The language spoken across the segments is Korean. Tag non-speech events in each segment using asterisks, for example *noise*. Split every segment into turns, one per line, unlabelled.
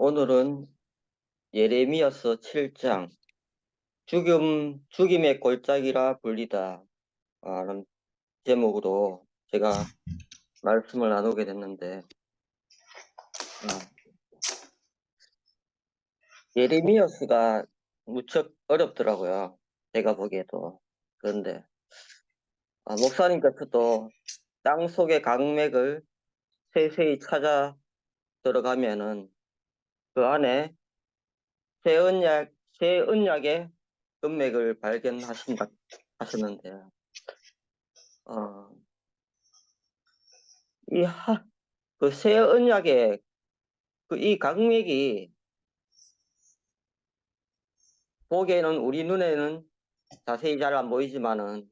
오늘은 예레미야서 7장 죽음, 죽임의 골짜기라 불리다 라는 제목으로 제가 말씀을 나누게 됐는데 어, 예레미야서가 무척 어렵더라고요. 제가 보기에도. 그런데 아, 목사님께서도 땅 속의 강맥을 세세히 찾아 들어가면은 그 안에 새 언약, 새 언약의 금맥을 발견하신다 하셨는데, 어, 이 하, 그 새 언약의 그 이 강맥이 보기에는 우리 눈에는 자세히 잘 안 보이지만은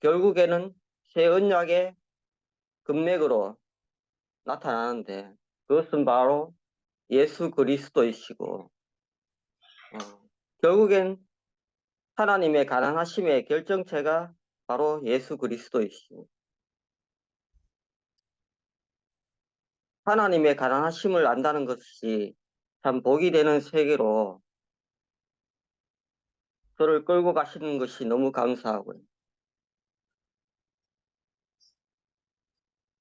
결국에는 새 언약의 금맥으로 나타나는데 그것은 바로 예수 그리스도이시고 어, 결국엔 하나님의 가난하심의 결정체가 바로 예수 그리스도이시고 하나님의 가난하심을 안다는 것이 참 복이 되는 세계로 저를 끌고 가시는 것이 너무 감사하고요.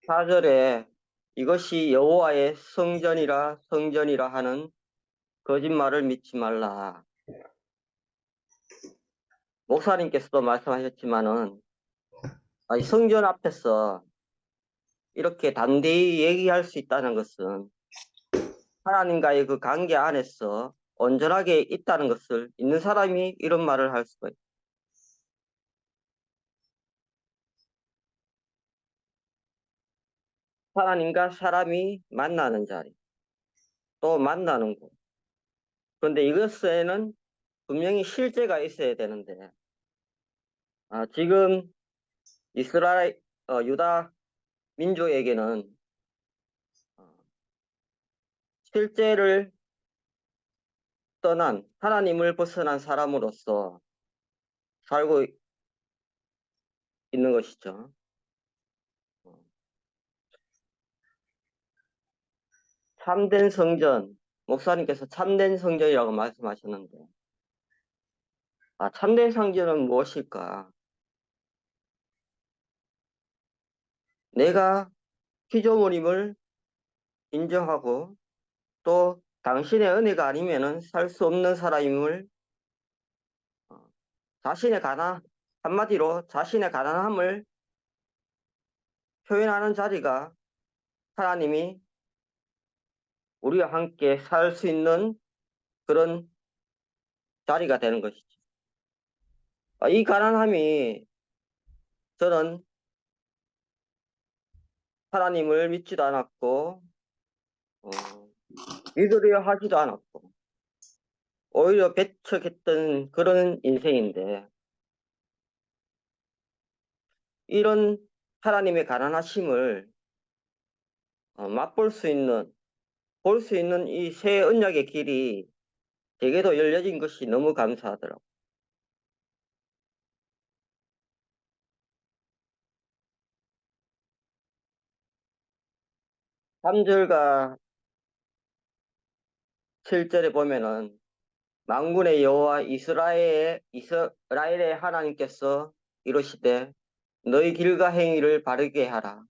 4절에 이것이 여호와의 성전이라 성전이라 하는 거짓말을 믿지 말라. 목사님께서도 말씀하셨지만은 성전 앞에서 이렇게 단대히 얘기할 수 있다는 것은 하나님과의 그 관계 안에서 온전하게 있다는 것을 있는 사람이 이런 말을 할 수가 있다. 하나님과 사람이 만나는 자리, 또 만나는 곳. 그런데 이것에는 분명히 실제가 있어야 되는데, 아, 지금 이스라엘, 어, 유다 민족에게는 어, 실제를 떠난 하나님을 벗어난 사람으로서 살고 있는 것이죠. 참된 성전, 목사님께서 참된 성전이라고 말씀하셨는데, 아, 참된 성전은 무엇일까? 내가 피조물임을 인정하고 또 당신의 은혜가 아니면은 살 수 없는 사람임을 어, 자신의 가난 한마디로 자신의 가난함을 표현하는 자리가 하나님이 우리와 함께 살 수 있는 그런 자리가 되는 것이죠. 아, 이 가난함이 저는 하나님을 믿지도 않았고 어, 믿으려 하지도 않았고 오히려 배척했던 그런 인생인데 이런 하나님의 가난하심을 어, 맛볼 수 있는 볼 수 있는 이 새 언약의 길이 제게도 열려진 것이 너무 감사하더라고요. 3절과 7절에 보면은 망군의 여호와 이스라엘의 이스라엘의 하나님께서 이르시되 너희 길과 행위를 바르게 하라.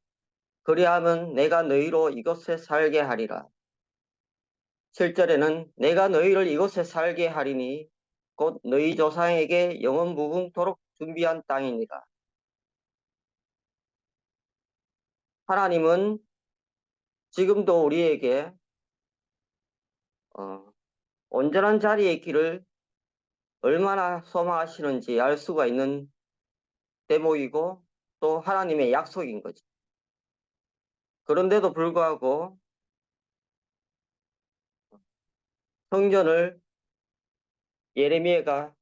그리하면 내가 너희로 이곳에 살게 하리라. 7절에는 내가 너희를 이곳에 살게 하리니 곧 너희 조상에게 영원 무궁토록 준비한 땅이니라. 하나님은 지금도 우리에게 어, 온전한 자리의 길을 얼마나 소망하시는지 알 수가 있는 대목이고 또 하나님의 약속인 거죠. 그런데도 불구하고 성전을 예레미야가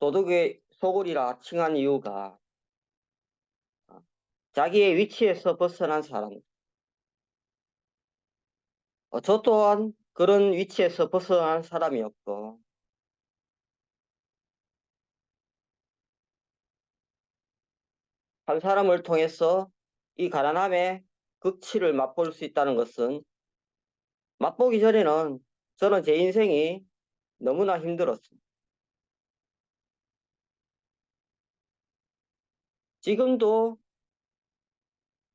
도둑의 소굴이라 칭한 이유가 자기의 위치에서 벗어난 사람. 어, 저 또한 그런 위치에서 벗어난 사람이었고, 한 사람을 통해서 이 가난함의 극치를 맛볼 수 있다는 것은 맛보기 전에는 저는 제 인생이 너무나 힘들었습니다. 지금도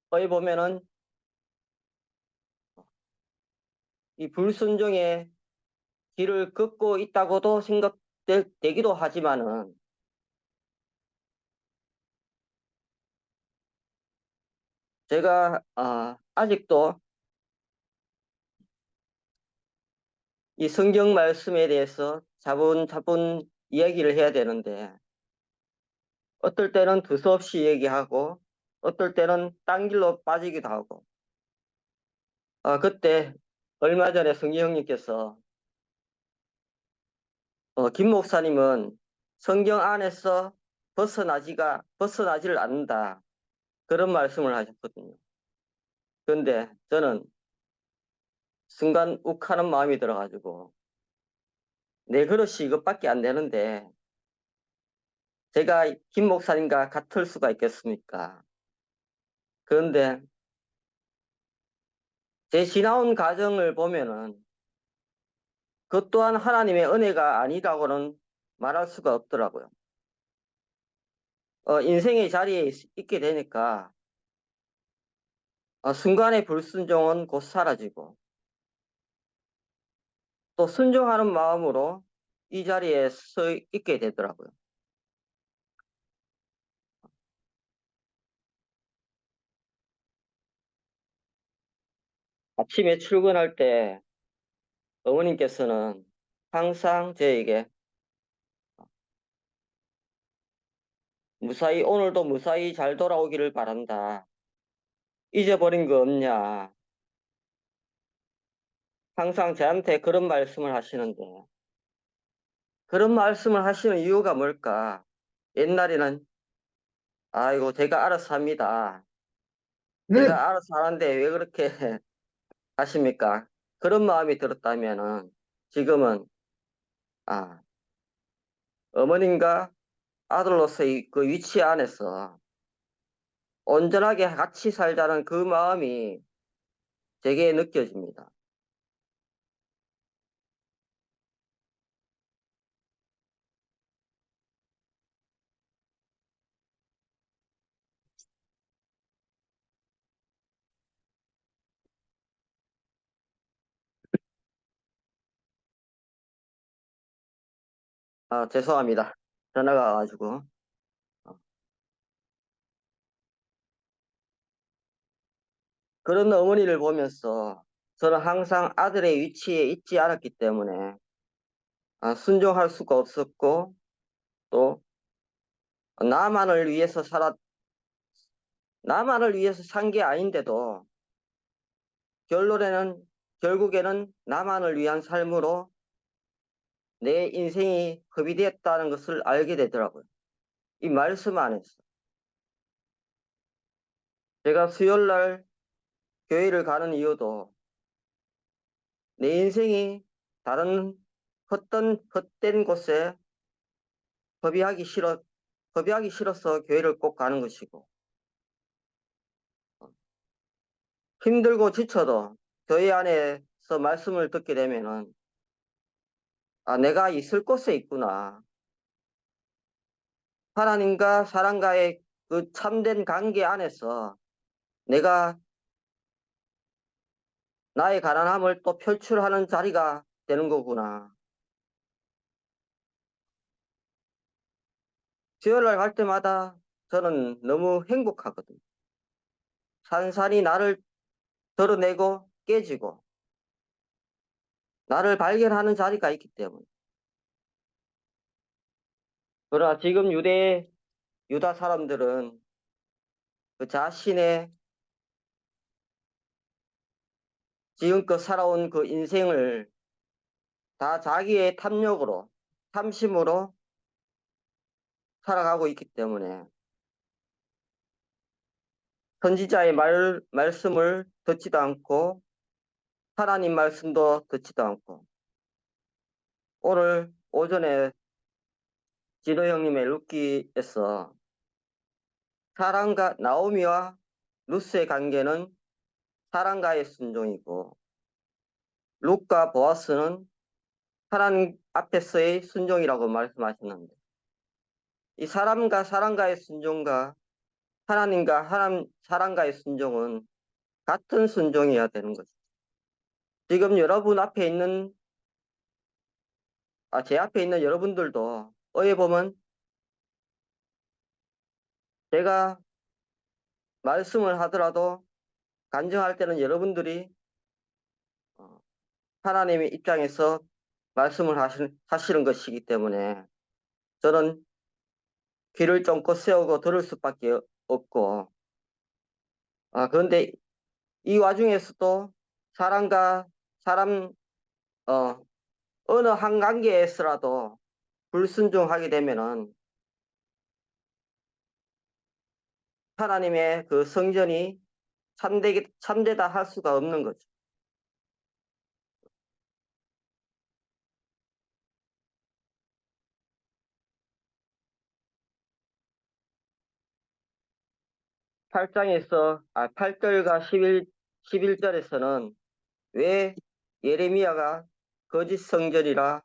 거기 보면은 이 불순종의 길을 걷고 있다고도 생각되기도 하지만은 제가 아, 아직도 이 성경 말씀에 대해서 차분차분 이야기를 해야 되는데 어떨 때는 두서없이 얘기하고 어떨 때는 딴 길로 빠지기도 하고 아, 그때 얼마 전에 성기 형님께서 어, 김 목사님은 성경 안에서 벗어나지가 벗어나지를 않는다 그런 말씀을 하셨거든요. 그런데 저는 순간 욱하는 마음이 들어가지고 내 그릇이 이것밖에 안 되는데 제가 김 목사님과 같을 수가 있겠습니까? 그런데 제 지나온 과정을 보면은 그것 또한 하나님의 은혜가 아니라고는 말할 수가 없더라고요. 어, 인생의 자리에 있, 있게 되니까 어, 순간의 불순종은 곧 사라지고 또 순종하는 마음으로 이 자리에 서 있게 되더라고요. 아침에 출근할 때 어머님께서는 항상 저에게 무사히 오늘도 무사히 잘 돌아오기를 바란다. 잊어버린 거 없냐? 항상 저한테 그런 말씀을 하시는데 그런 말씀을 하시는 이유가 뭘까? 옛날에는 아이고 제가 알아서 합니다.
네.
제가 알아서 하는데 왜 그렇게 *laughs* 하십니까? 그런 마음이 들었다면은 지금은 아 어머님과 아들로서의 그 위치 안에서 온전하게 같이 살자는 그 마음이 제게 느껴집니다. 아, 죄송합니다. 전화가 와가지고. 그런 어머니를 보면서 저는 항상 아들의 위치에 있지 않았기 때문에 아, 순종할 수가 없었고 또 나만을 위해서 살았 나만을 위해서 산 게 아닌데도 결론에는 결국에는 나만을 위한 삶으로 내 인생이 허비되었다는 것을 알게 되더라고요. 이 말씀 안에서 제가 수요일 날 교회를 가는 이유도 내 인생이 다른 헛된, 헛된 곳에 허비하기 싫어, 허비하기 싫어서 교회를 꼭 가는 것이고, 힘들고 지쳐도 교회 안에서 말씀을 듣게 되면은, 아, 내가 있을 곳에 있구나. 하나님과 사람과의 그 참된 관계 안에서 내가 나의 가난함을 또 표출하는 자리가 되는 거구나. 수요일날 갈 때마다 저는 너무 행복하거든요. 산산이 나를 드러내고 깨지고 나를 발견하는 자리가 있기 때문에. 그러나 지금 유대, 유다 사람들은 그 자신의 지금껏 살아온 그 인생을 다 자기의 탐욕으로, 탐심으로 살아가고 있기 때문에 선지자의 말, 말씀을 듣지도 않고 하나님 말씀도 듣지도 않고 오늘 오전에 진호 형님의 룻기에서 사랑과 나오미와 루스의 관계는 사랑과의 순종이고 룩과 보아스는 하나님 앞에서의 순종이라고 말씀하셨는데 이 사람과 사람과의 순종과 하나님과 하나님 사람과의 순종은 같은 순종이어야 되는 거죠. 지금 여러분 앞에 있는 아, 제 앞에 있는 여러분들도 어에 보면 제가 말씀을 하더라도 간증할 때는 여러분들이 어, 하나님의 입장에서 말씀을 하시, 하시는 것이기 때문에 저는 귀를 쫑긋 세우고 들을 수밖에 없고 아 그런데 이 와중에서도 사람과 사람 어 어느 한 관계에서라도 불순종하게 되면은 하나님의 그 성전이 참되게 참되다 할 수가 없는 거죠. 팔장에서 아, 8절과 11, 11절에서는 왜 예레미야가 거짓 성전이라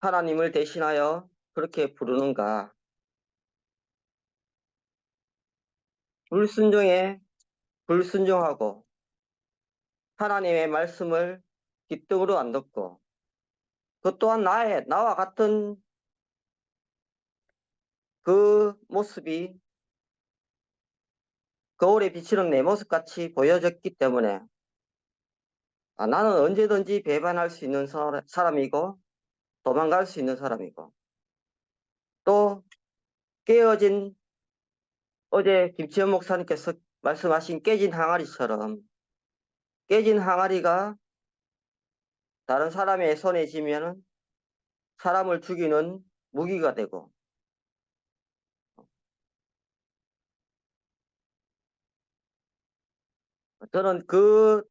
하나님을 대신하여 그렇게 부르는가? 불순종에 불순종하고 하나님의 말씀을 귓등으로 안 듣고 그 또한 나의 나와 같은 그 모습이 거울에 비치는 내 모습같이 보여졌기 때문에. 아, 나는 언제든지 배반할 수 있는 사- 사람이고 도망갈 수 있는 사람이고. 또 깨어진 어제 김치현 목사님께서 말씀하신 깨진 항아리처럼 깨진 항아리가 다른 사람의 손에 쥐면 사람을 죽이는 무기가 되고 저는 그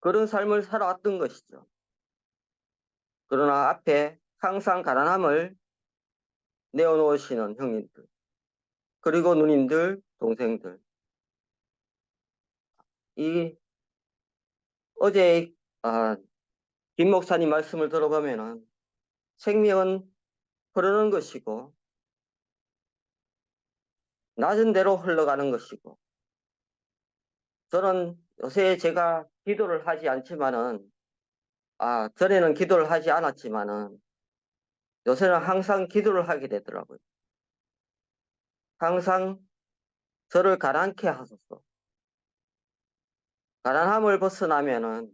그런 삶을 살아왔던 것이죠. 그러나 앞에 항상 가난함을 내어놓으시는 형님들, 그리고 누님들, 동생들. 이 어제 아, 김 목사님 말씀을 들어보면 은 생명은 흐르는 것이고 낮은 대로 흘러가는 것이고 저는 요새 제가 기도를 하지 않지만은 아 전에는 기도를 하지 않았지만은 요새는 항상 기도를 하게 되더라고요. 항상 저를 가난케 하소서. 가난함을 벗어나면은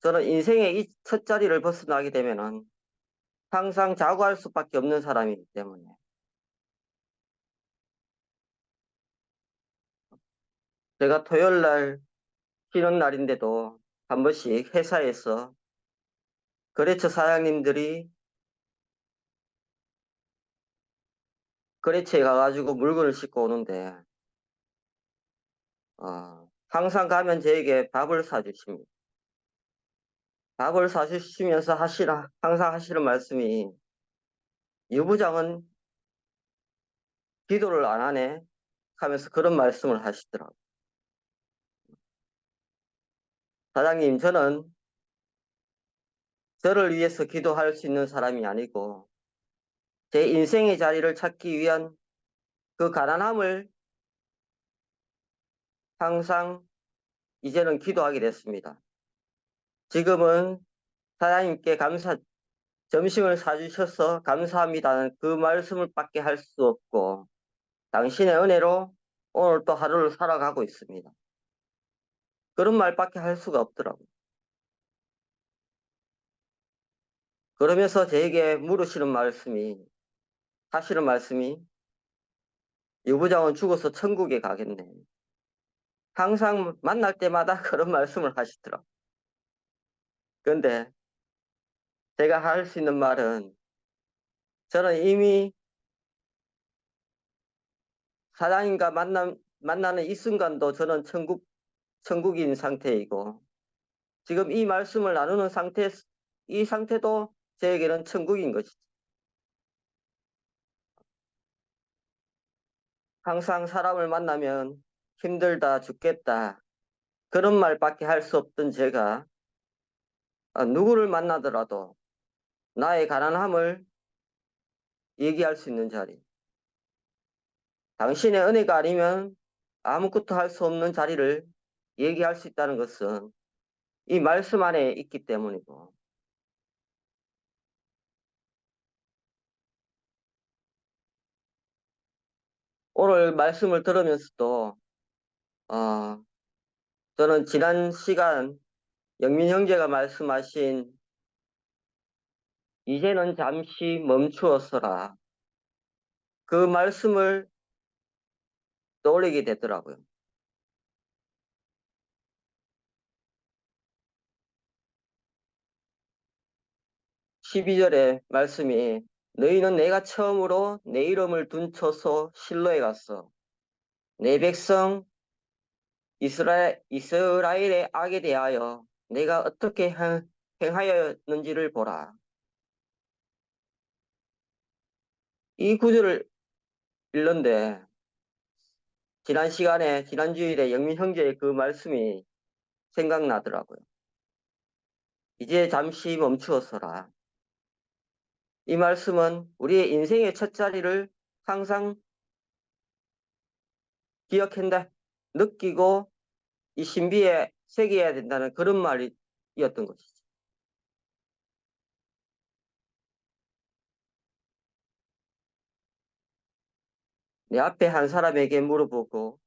저는 인생의 이 첫 자리를 벗어나게 되면은 항상 자고할 수밖에 없는 사람이기 때문에 제가 토요일 날 쉬는 날인데도 한 번씩 회사에서 거래처 사장님들이 거래처에 가가지고 물건을 싣고 오는데 어, 항상 가면 저에게 밥을 사주십니다. 밥을 사주시면서 하시라 항상 하시는 말씀이 유부장은 기도를 안 하네 하면서 그런 말씀을 하시더라고요. 사장님, 저는 저를 위해서 기도할 수 있는 사람이 아니고 제 인생의 자리를 찾기 위한 그 가난함을 항상 이제는 기도하게 됐습니다. 지금은 사장님께 감사, 점심을 사주셔서 감사합니다는 그 말씀을 밖에 할 수 없고 당신의 은혜로 오늘 또 하루를 살아가고 있습니다. 그런 말밖에 할 수가 없더라고요. 그러면서 저에게 물으시는 말씀이, 하시는 말씀이, 유부장은 죽어서 천국에 가겠네. 항상 만날 때마다 *laughs* 그런 말씀을 하시더라고요. 그런데 제가 할 수 있는 말은 저는 이미 사장님과 만남, 만나는 이 순간도 저는 천국, 천국인 상태이고 지금 이 말씀을 나누는 상태, 이 상태도 저에게는 천국인 것이죠. 항상 사람을 만나면 힘들다 죽겠다 그런 말밖에 할 수 없던 제가 아, 누구를 만나더라도 나의 가난함을 얘기할 수 있는 자리 당신의 은혜가 아니면 아무것도 할 수 없는 자리를 얘기할 수 있다는 것은 이 말씀 안에 있기 때문이고 오늘 말씀을 들으면서도 어, 저는 지난 시간 영민 형제가 말씀하신 이제는 잠시 멈추었어라 그 말씀을 떠올리게 되더라고요. 12절의 말씀이 너희는 내가 처음으로 내 이름을 둔 초소 실로에 갔어. 내 백성 이스라엘, 이스라엘의 악에 대하여 내가 어떻게 행, 행하였는지를 보라. 이 구절을 읽는데 지난 시간에 지난 주일에 영민 형제의 그 말씀이 생각나더라고요. 이제 잠시 멈추었어라. 이 말씀은 우리의 인생의 첫 자리를 항상 기억한다, 느끼고 이 신비에 새겨야 된다는 그런 말이었던 것이죠. 내 앞에 한 사람에게 물어보고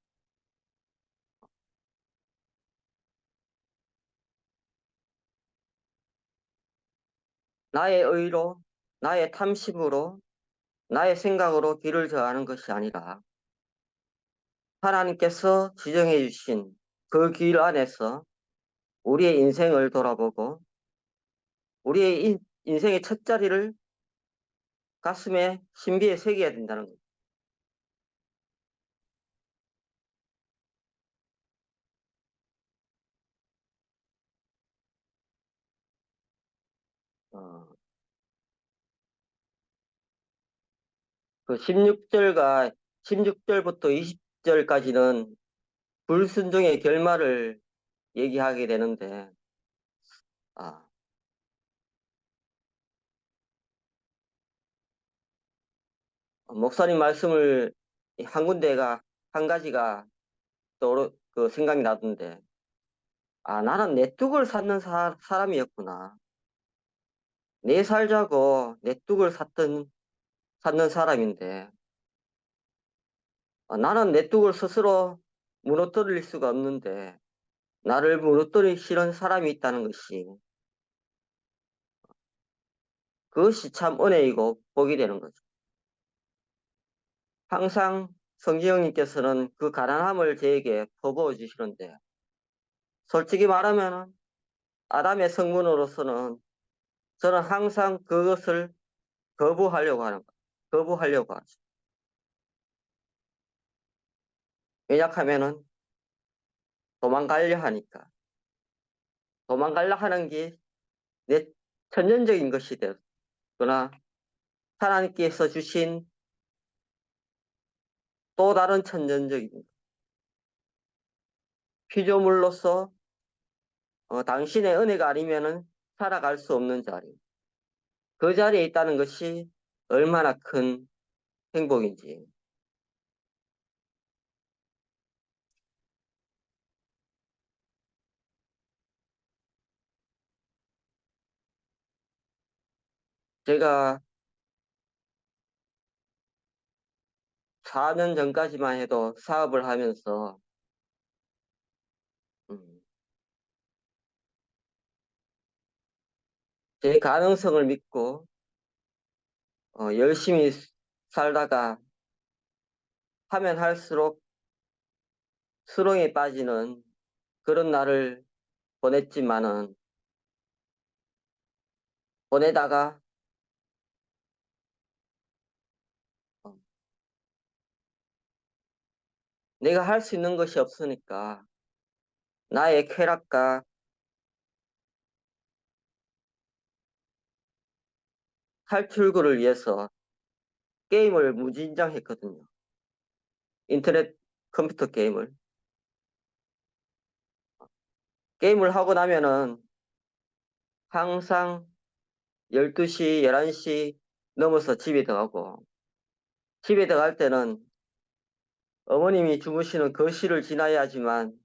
나의 의로, 나의 탐심으로, 나의 생각으로 길을 정하는 것이 아니라 하나님께서 지정해 주신 그 길 안에서 우리의 인생을 돌아보고 우리의 인, 인생의 첫 자리를 가슴에 신비에 새겨야 된다는 거 그 16절과 16절부터 20절까지는 불순종의 결말을 얘기하게 되는데 아, 목사님 말씀을 한 군데가 한 가지가 또그 생각이 나던데 아 나는 내 뚝을 샀는 사, 사람이었구나. 내 살자고 내 뚝을 샀던 샀는 사람인데 아, 나는 내 뚝을 스스로 무너뜨릴 수가 없는데 나를 무너뜨리기 싫은 사람이 있다는 것이 그것이 참 은혜이고 복이 되는 거죠. 항상 성지영님께서는 그 가난함을 저에게 퍼부어 주시는데 솔직히 말하면 아담의 성분으로서는 저는 항상 그것을 거부하려고 하는 거 거부하려고 하죠. 왜냐하면은 도망가려 하니까 도망가려 하는 게 내 천연적인 것이 되어 그러나 하나님께서 주신 또 다른 천연적인 피조물로서 어, 당신의 은혜가 아니면은 살아갈 수 없는 자리. 그 자리에 있다는 것이 얼마나 큰 행복인지. 제가 4년 전까지만 해도 사업을 하면서 음, 제 가능성을 믿고 어, 열심히 살다가 하면 할수록 수렁에 빠지는 그런 날을 보냈지만은 보내다가 어, 내가 할 수 있는 것이 없으니까 나의 쾌락과 탈출구를 위해서 게임을 무진장 했거든요. 인터넷 컴퓨터 게임을. 게임을 하고 나면은 항상 12시, 11시 넘어서 집에 들어가고 집에 들어갈 때는 어머님이 주무시는 거실을 지나야지만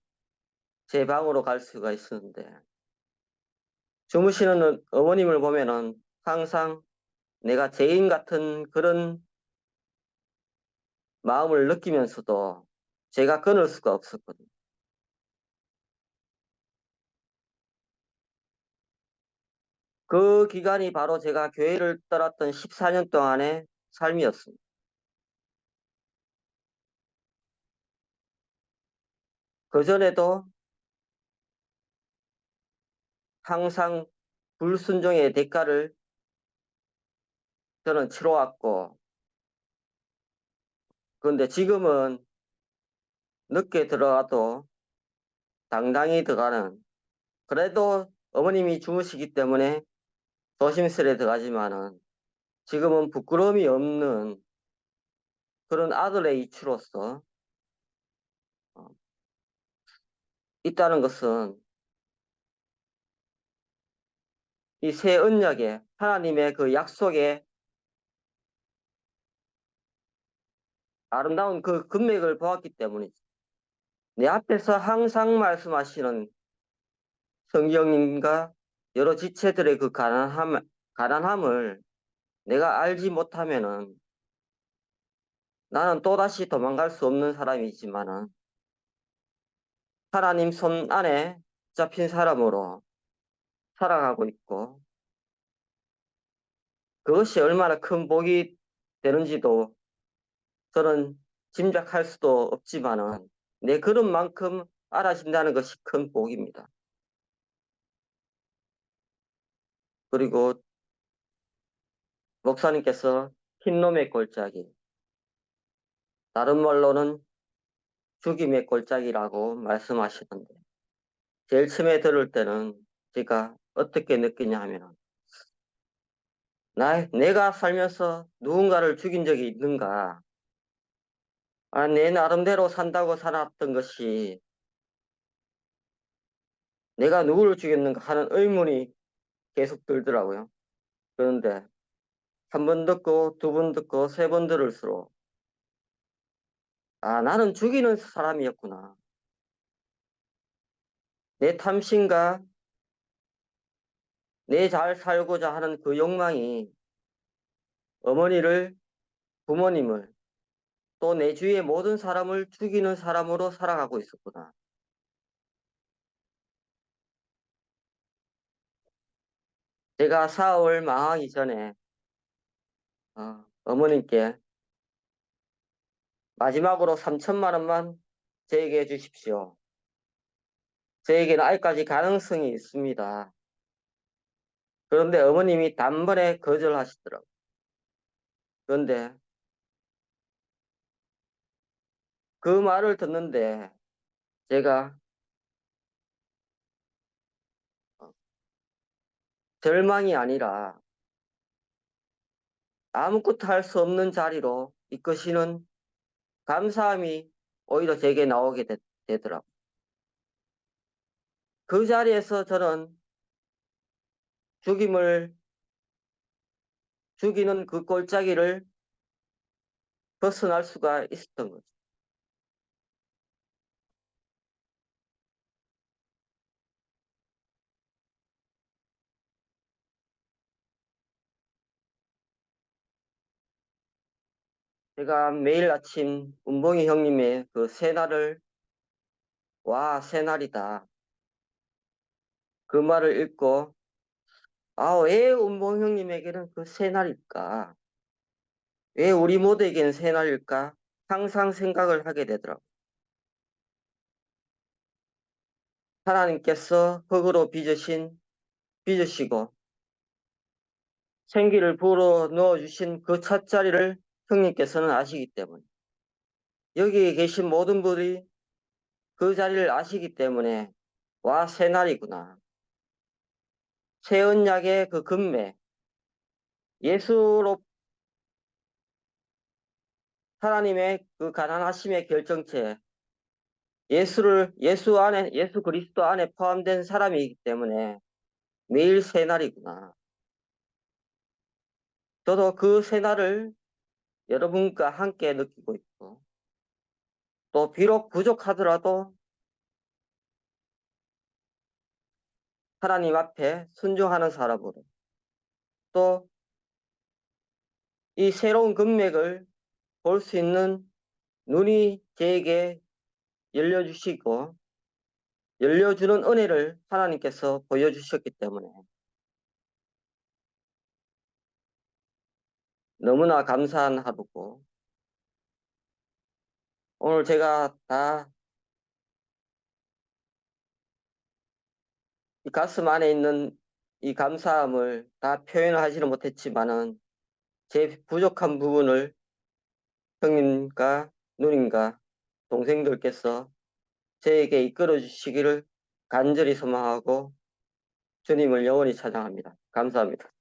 제 방으로 갈 수가 있었는데 주무시는 어머님을 보면은 항상 내가 죄인 같은 그런 마음을 느끼면서도 제가 끊을 수가 없었거든요. 그 기간이 바로 제가 교회를 떠났던 14년 동안의 삶이었습니다. 그 전에도 항상 불순종의 대가를 저는 치러 왔고, 그런데 지금은 늦게 들어가도 당당히 들어가는, 그래도 어머님이 주무시기 때문에 조심스레 들어가지만은 지금은 부끄러움이 없는 그런 아들의 이치로서 어, 있다는 것은 이 새 언약에 하나님의 그 약속에 아름다운 그 금맥을 보았기 때문이지. 내 앞에서 항상 말씀하시는 성경님과 여러 지체들의 그 가난함, 가난함을 내가 알지 못하면은 나는 또다시 도망갈 수 없는 사람이지만은 하나님 손 안에 잡힌 사람으로 살아가고 있고 그것이 얼마나 큰 복이 되는지도 저는 짐작할 수도 없지만은 내 그런 만큼 알아진다는 것이 큰 복입니다. 그리고 목사님께서 흰놈의 골짜기 다른 말로는 죽임의 골짜기라고 말씀하시던데 제일 처음에 들을 때는 제가 어떻게 느끼냐 하면 나, 내가 살면서 누군가를 죽인 적이 있는가 아, 내 나름대로 산다고 살았던 것이 내가 누구를 죽였는가 하는 의문이 계속 들더라고요. 그런데 한 번 듣고 두 번 듣고 세 번 들을수록 아 나는 죽이는 사람이었구나. 내 탐심과 내 잘 살고자 하는 그 욕망이 어머니를 부모님을 또 내 주위의 모든 사람을 죽이는 사람으로 살아가고 있었구나. 제가 사업을 망하기 전에 어, 어머님께 마지막으로 3천만 원만 저에게 주십시오. 저에게는 아직까지 가능성이 있습니다. 그런데 어머님이 단번에 거절하시더라고요. 그런데 그 말을 듣는데 제가 절망이 아니라 아무것도 할 수 없는 자리로 이끄시는 감사함이 오히려 제게 나오게 되, 되더라고요. 그 자리에서 저는 죽임을 죽이는 그 골짜기를 벗어날 수가 있었던 거죠. 제가 매일 아침 운봉이 형님의 그 새날을 와 새날이다. 그 말을 읽고 아 왜 운봉 형님에게는 그 새날일까? 왜 우리 모두에게는 새날일까? 항상 생각을 하게 되더라고. 하나님께서 흙으로 빚으신 빚으시고 생기를 불어 넣어주신 그 찻자리를 형님께서는 아시기 때문에 여기에 계신 모든 분들이 그 자리를 아시기 때문에 와 새날이구나. 새 언약의 그 금매 예수로 하나님의 그 가난하심의 결정체, 예수를, 예수 안에, 예수 그리스도 안에 포함된 사람이기 때문에 매일 새날이구나. 저도 그 새날을 여러분과 함께 느끼고 있고, 또 비록 부족하더라도 하나님 앞에 순종하는 사람으로 또 이 새로운 금맥을 볼 수 있는 눈이 저에게 열려주시고 열려주는 은혜를 하나님께서 보여주셨기 때문에 너무나 감사한 하루고 오늘 제가 다 이 가슴 안에 있는 이 감사함을 다 표현하지는 못했지만은 제 부족한 부분을 형님과 누님과 동생들께서 저에게 이끌어 주시기를 간절히 소망하고 주님을 영원히 찬양합니다. 감사합니다.